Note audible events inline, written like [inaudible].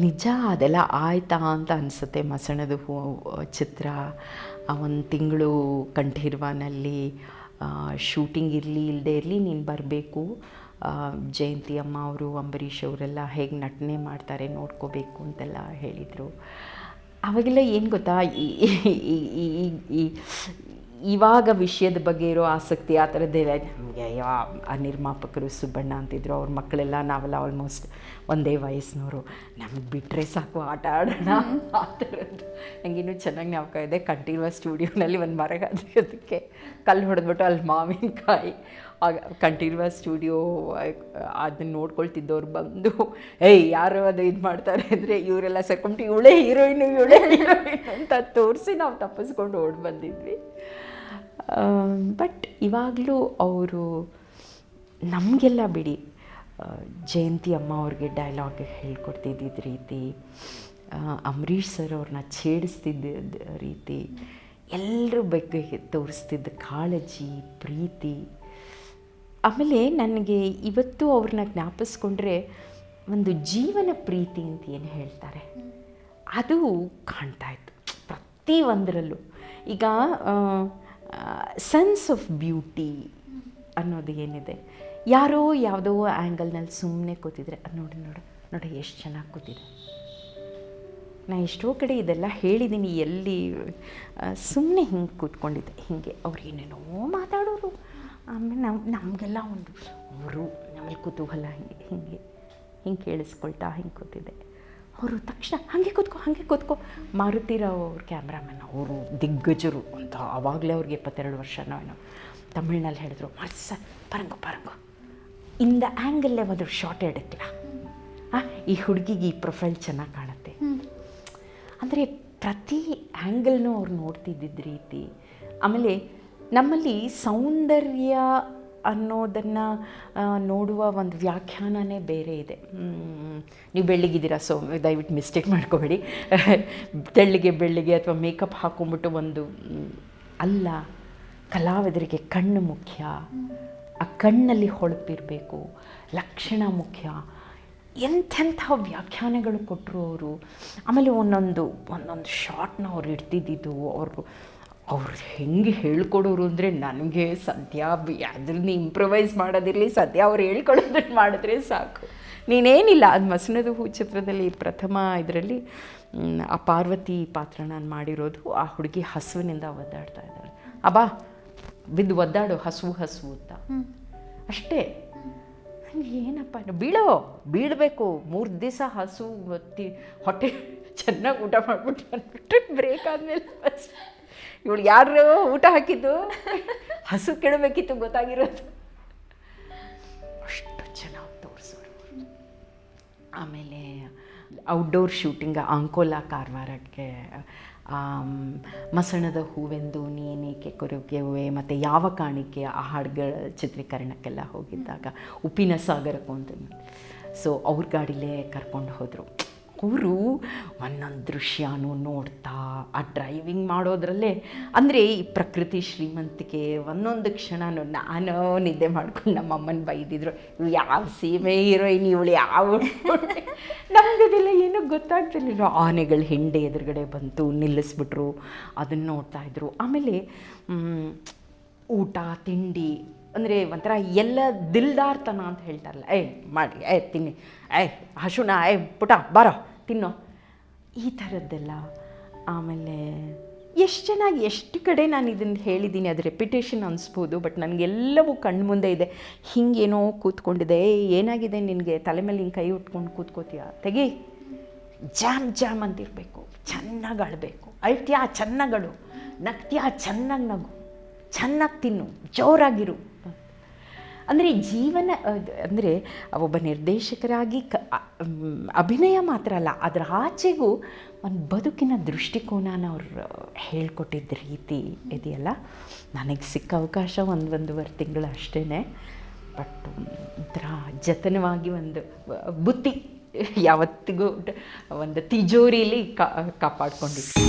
ನಿಜ, ಅದೆಲ್ಲ ಆಯ್ತಾ ಅಂತ ಅನಿಸುತ್ತೆ. ಮಸಣದ ಚಿತ್ರ, ಆ ಒಂದು ತಿಂಗಳು ಕಂಠೀರ್ವನಲ್ಲಿ ಶೂಟಿಂಗ್ ಇರಲಿ ಇಲ್ಲದೆ ಇರಲಿ ನೀನು ಬರಬೇಕು. ಜಯಂತಿ ಅಮ್ಮ ಅವರು, ಅಂಬರೀಷ್ ಅವರೆಲ್ಲ ಹೇಗೆ ನಟನೆ ಮಾಡ್ತಾರೆ ನೋಡ್ಕೋಬೇಕು ಅಂತೆಲ್ಲ ಹೇಳಿದರು. ಅವಾಗೆಲ್ಲ ಏನು ಗೊತ್ತಾ ಈ ಇವಾಗ ವಿಷಯದ ಬಗ್ಗೆ ಇರೋ ಆಸಕ್ತಿ ಆ ಇದೆ. ನಮಗೆ ಯಾ ಆ ನಿರ್ಮಾಪಕರು ಸುಬ್ಬಣ್ಣ ಅಂತಿದ್ರು ಅವ್ರ ಮಕ್ಕಳೆಲ್ಲ ನಾವೆಲ್ಲ ಆಲ್ಮೋಸ್ಟ್ ಒಂದೇ ವಯಸ್ಸಿನವರು. ನಮಗೆ ಬಿಟ್ಟರೆ ಸಾಕು ಆಟ ಆಡೋಣ. ಆ ಥರದ್ದು. ನನಗಿನ್ನೂ ಚೆನ್ನಾಗಿ ನಾವು ಇದೆ. ಕಂಟಿನ್ಯೂಸ್ ಸ್ಟುಡಿಯೋನಲ್ಲಿ ಒಂದು ಮರ ಅದಕ್ಕೆ ಕಲ್ಲು ಹೊಡೆದ್ಬಿಟ್ಟು ಅಲ್ಲಿ ಮಾವಿನಕಾಯಿ ಆಗ ಕಂಟಿನ್ಯೂಸ್ ಸ್ಟುಡಿಯೋ ಅದನ್ನ ನೋಡ್ಕೊಳ್ತಿದ್ದವ್ರು ಬಂದು ಏಯ್ ಯಾರು ಅದು ಇದು ಮಾಡ್ತಾರೆ ಅಂದರೆ ಇವರೆಲ್ಲ ಸೇರ್ಕೊಂಡು ಇವಳೇ ಹೀರೋಯಿನು ಇವಳೇ ಹೀರೋಯಿನ್ ಅಂತ ತೋರಿಸಿ ನಾವು ತಪ್ಪಿಸ್ಕೊಂಡು ಓಡಿ ಬಂದಿದ್ವಿ. ಬಟ್ ಇವಾಗಲೂ ಅವರು ನಮಗೆಲ್ಲ ಬಿಡಿ. ಜಯಂತಿ ಅಮ್ಮ ಅವ್ರಿಗೆ ಡೈಲಾಗ್ ಹೇಳ್ಕೊಡ್ತಿದ್ದಿದ್ದ ರೀತಿ ಅಂಬರೀಷ್ ಸರ್ ಅವ್ರನ್ನ ಛೇಡಿಸ್ತಿದ್ದ ರೀತಿ ಎಲ್ಲರ ಬಗ್ಗೆ ತೋರಿಸ್ತಿದ್ದ ಕಾಳಜಿ ಪ್ರೀತಿ. ಆಮೇಲೆ ನನಗೆ ಇವತ್ತು ಅವ್ರನ್ನ ಜ್ಞಾಪಿಸ್ಕೊಂಡ್ರೆ ಒಂದು ಜೀವನ ಪ್ರೀತಿ ಅಂತ ಏನು ಹೇಳ್ತಾರೆ? ಅದು ಕಾಣ್ತಾ ಇತ್ತು. ಪ್ರತಿ ಒಂದರಲ್ಲೂ. ಈಗ ಸೆನ್ಸ್ ಆಫ್ ಬ್ಯೂಟಿ ಅನ್ನೋದು ಏನಿದೆ? ಯಾರೋ ಯಾವುದೋ ಆ್ಯಂಗಲ್ನಲ್ಲಿ ಸುಮ್ಮನೆ ಕೂತಿದ್ರೆ ನೋಡಿ, ನೋಡು, ನೋಡಿ ಎಷ್ಟು ಚೆನ್ನಾಗಿ ಕೂತಿದೆ. ನಾ ಎಷ್ಟೋ ಕಡೆ ಇದೆಲ್ಲ ಹೇಳಿದ್ದೀನಿ ಎಲ್ಲಿ ಸುಮ್ಮನೆ ಹಿಂಗೆ ಕೂತ್ಕೊಂಡಿದ್ದೆ. ಹೀಗೆ ಅವ್ರು ಏನೇನೋ ಮಾತಾಡೋರು. ಆಮೇಲೆ ನಮ್ಮ ನಮಗೆಲ್ಲ ಒಂದು ಅವರು ನಮ್ಮಲ್ಲಿ ಕುತೂಹಲ ಹಿಂಗೆ ಹಿಂಗೆ ಹಿಂಗೆ ಕೇಳಿಸ್ಕೊಳ್ತಾ ಹಿಂಗೆ ಕೂತಿದ್ದೆ ಅವರು ತಕ್ಷಣ, ಹಾಗೆ ಕೂತ್ಕೋ ಹಾಗೆ ಕೂತ್ಕೋ. ಮಾರುತಿರಾವ್ ಅವ್ರ ಕ್ಯಾಮ್ರಾಮನ್ ಅವರು ದಿಗ್ಗಜರು. ಅಂತ. ಆವಾಗಲೇ ಅವ್ರಿಗೆ ಇಪ್ಪತ್ತೆರಡು ವರ್ಷನೋ ಏನೋ ತಮಿಳ್ನಲ್ಲಿ ಹೇಳಿದ್ರು. ಮಸ್ಸ ಪರಂಗು ಪರಂಗು. ಇಂದ ಆ್ಯಂಗಲ್ಲೇ ಒಂದು ಶಾರ್ಟ್ ಇಡುತ್ತೀವ ಈ ಹುಡುಗಿಗೆ ಈ ಪ್ರೊಫೈಲ್ ಚೆನ್ನಾಗಿ ಕಾಣುತ್ತೆ. ಅಂದರೆ ಪ್ರತಿ ಆ್ಯಂಗಲ್ನೂ ಅವ್ರು ನೋಡ್ತಿದ್ದಿದ್ದ ರೀತಿ. ಆಮೇಲೆ ನಮ್ಮಲ್ಲಿ ಸೌಂದರ್ಯ ಅನ್ನೋದನ್ನು ನೋಡುವ ಒಂದು ವ್ಯಾಖ್ಯಾನನೇ ಬೇರೆ ಇದೆ. ನೀವು ಬೆಳ್ಳಿಗಿದ್ದೀರಾ ಸೊ ದಯವಿಟ್ಟು ಮಿಸ್ಟೇಕ್ ಮಾಡ್ಕೋಬೇಡಿ. [laughs] ತೆಳ್ಳಿಗೆ ಬೆಳ್ಳಿಗೆ ಅಥವಾ ಮೇಕಪ್ ಹಾಕೊಂಡ್ಬಿಟ್ಟು ಒಂದು ಅಲ್ಲ, ಕಲಾವಿದರಿಗೆ ಕಣ್ಣು ಮುಖ್ಯ, ಆ ಕಣ್ಣಲ್ಲಿ ಹೊಳಪಿರಬೇಕು, ಲಕ್ಷಣ ಮುಖ್ಯ, ಎಂಥೆಂಥ ವ್ಯಾಖ್ಯಾನಗಳು ಕೊಟ್ಟರು ಅವರು. ಆಮೇಲೆ ಒಂದೊಂದು ಒಂದೊಂದು ಶಾರ್ಟ್ನ ಅವ್ರು ಇಡ್ತಿದ್ದಿದ್ದು ಅವರು ಅವ್ರು ಹೆಂಗೆ ಹೇಳ್ಕೊಡೋರು ಅಂದರೆ ನನಗೆ ಸದ್ಯ ಅದ್ರನ್ನ ಇಂಪ್ರೊವೈಸ್ ಮಾಡೋದಿರಲಿ ಸದ್ಯ ಅವ್ರು ಹೇಳ್ಕೊಡೋದನ್ನು ಮಾಡಿದ್ರೆ ಸಾಕು. ನೀನೇನಿಲ್ಲ ಅದು ಮಸನದ ಹೂ ಚಿತ್ರದಲ್ಲಿ ಪ್ರಥಮ ಇದರಲ್ಲಿ ಆ ಪಾರ್ವತಿ ಪಾತ್ರ ನಾನು ಮಾಡಿರೋದು ಆ ಹುಡುಗಿ ಹಸುವಿನಿಂದ ಒದ್ದಾಡ್ತಾ ಇದ್ದಾಳೆ. ಅಬ್ಬಾ ಬಿದ್ದು ಒದ್ದಾಡು ಹಸು ಹಸು ಅಂತ. ಅಷ್ಟೇ. ಏನಪ್ಪ ಬೀಳೋ ಬೀಳಬೇಕು. ಮೂರು ದಿವಸ ಹಸು ಹೊಟ್ಟೆ ಚೆನ್ನಾಗಿ ಊಟ ಮಾಡಿಬಿಟ್ಟು ಅಂದ್ಬಿಟ್ಟು ಬ್ರೇಕ್ ಆದಮೇಲೆ ಇವಳು ಯಾರು ಊಟ ಹಾಕಿದ್ದು? ಹಸು ಕೆಡಬೇಕಿತ್ತು ಗೊತ್ತಾಗಿರೋದು. ಅಷ್ಟು ಚೆನ್ನಾಗಿ ತೋರಿಸೋರು. ಆಮೇಲೆ ಔಟ್ಡೋರ್ ಶೂಟಿಂಗ್ ಅಂಕೋಲಾ ಕಾರವಾರಕ್ಕೆ ಮಸಣದ ಹೂವೆಂದು ನೀನೇಕೆ ಕೊರಗೆವೆ ಮತ್ತು ಯಾವ ಕಾಣಿಕೆ ಆ ಹಾಡುಗಳ ಚಿತ್ರೀಕರಣಕ್ಕೆಲ್ಲ ಹೋಗಿದ್ದಾಗ, ಉಪ್ಪಿನ ಸಾಗರಕ್ಕೂ ಅಂತ ಸೊ ಅವ್ರ ಗಾಡಿಲೇ ಕರ್ಕೊಂಡು ಹೋದರು. ಅವರು ಒಂದೊಂದು ದೃಶ್ಯನೂ ನೋಡ್ತಾ, ಆ ಡ್ರೈವಿಂಗ್ ಮಾಡೋದ್ರಲ್ಲೇ. ಅಂದರೆ ಈ ಪ್ರಕೃತಿ ಶ್ರೀಮಂತಿಕೆ ಒಂದೊಂದು ಕ್ಷಣನೂ ನಾನು ನಿದ್ದೆ ಮಾಡ್ಕೊಂಡು ನಮ್ಮ ಅಮ್ಮನ ಬೈದಿದ್ರು ಯಾವ ಸೀಮೆ ಹೀರೋಯಿನ್, ಇವಳು ಯಾವ ನಮ್ಗೆ ಅದೆಲ್ಲ ಏನೂ ಗೊತ್ತಾಗ್ತಿರ್ಲಿಲ್ಲ. ಆನೆಗಳು ಹಿಂಡೆ ಎದುರುಗಡೆ ಬಂತು, ನಿಲ್ಲಿಸ್ಬಿಟ್ರು ಅದನ್ನು ನೋಡ್ತಾ ಇದ್ರು. ಆಮೇಲೆ ಊಟ, ತಿಂಡಿ, ಅಂದರೆ ಒಂಥರ ಎಲ್ಲ ದಿಲ್ದಾರ್ತನ ಅಂತ ಹೇಳ್ತಾರಲ್ಲ, ಏಯ್ ಮಾಡಿ ಏಯ್, ತಿನ್ನಿ, ಏಯ್ ಹಶುನ ಏಯ್, ಪುಟ, ಬಾರೋ. ತಿನ್ನೋ. ಈ ಥರದ್ದೆಲ್ಲ. ಆಮೇಲೆ ಎಷ್ಟು ಚೆನ್ನಾಗಿ ಎಷ್ಟು ಕಡೆ ನಾನು ಇದನ್ನು ಹೇಳಿದ್ದೀನಿ, ಅದು ರೆಪ್ಯುಟೇಷನ್ ಅನಿಸ್ಬೋದು ಬಟ್ ನನಗೆಲ್ಲವೂ ಕಣ್ಣು ಮುಂದೆ ಇದೆ. ಹಿಂಗೇನೋ ಕೂತ್ಕೊಂಡಿದೆ ಏನಾಗಿದೆ ನಿನಗೆ? ತಲೆ ಮೇಲೆ ಹಿಂಗೆ ಕೈ ಉಟ್ಕೊಂಡು ಕೂತ್ಕೋತೀಯ? ತೆಗಿ. ಜಾಮ್ ಜಾಮ್ ಅಂತಿರಬೇಕು. ಚೆನ್ನಾಗಿ ಅಳಬೇಕು. ಅಳ್ತ್ಯಾ ಚೆನ್ನಾಗಳು ನಗ್ತ್ಯಾ, ಚೆನ್ನಾಗಿ ನಗು. ಚೆನ್ನಾಗಿ ತಿನ್ನು. ಜೋರಾಗಿರು. ಅಂದರೆ ಜೀವನ, ಅಂದರೆ ಒಬ್ಬ ನಿರ್ದೇಶಕರಾಗಿ ಕ ಅಭಿನಯ ಮಾತ್ರ ಅಲ್ಲ, ಅದರ ಆಚೆಗೂ ಒಂದು ಬದುಕಿನ ದೃಷ್ಟಿಕೋನನ ಅವ್ರು ಹೇಳ್ಕೊಟ್ಟಿದ್ದ ರೀತಿ ಇದೆಯಲ್ಲ. ನನಗೆ ಸಿಕ್ಕ ಅವಕಾಶ ಒಂದು, ಒಂದೂವರೆ ತಿಂಗಳು ಅಷ್ಟೇ ಬಟ್ ಒಂಥರ ಜತನವಾಗಿ ಒಂದು ಬುತ್ತಿ ಯಾವತ್ತಿಗೂ ಒಂದು ತಿಜೋರಿಲಿ ಕಾಪಾಡ್ಕೊಂಡಿದ್ದೆ.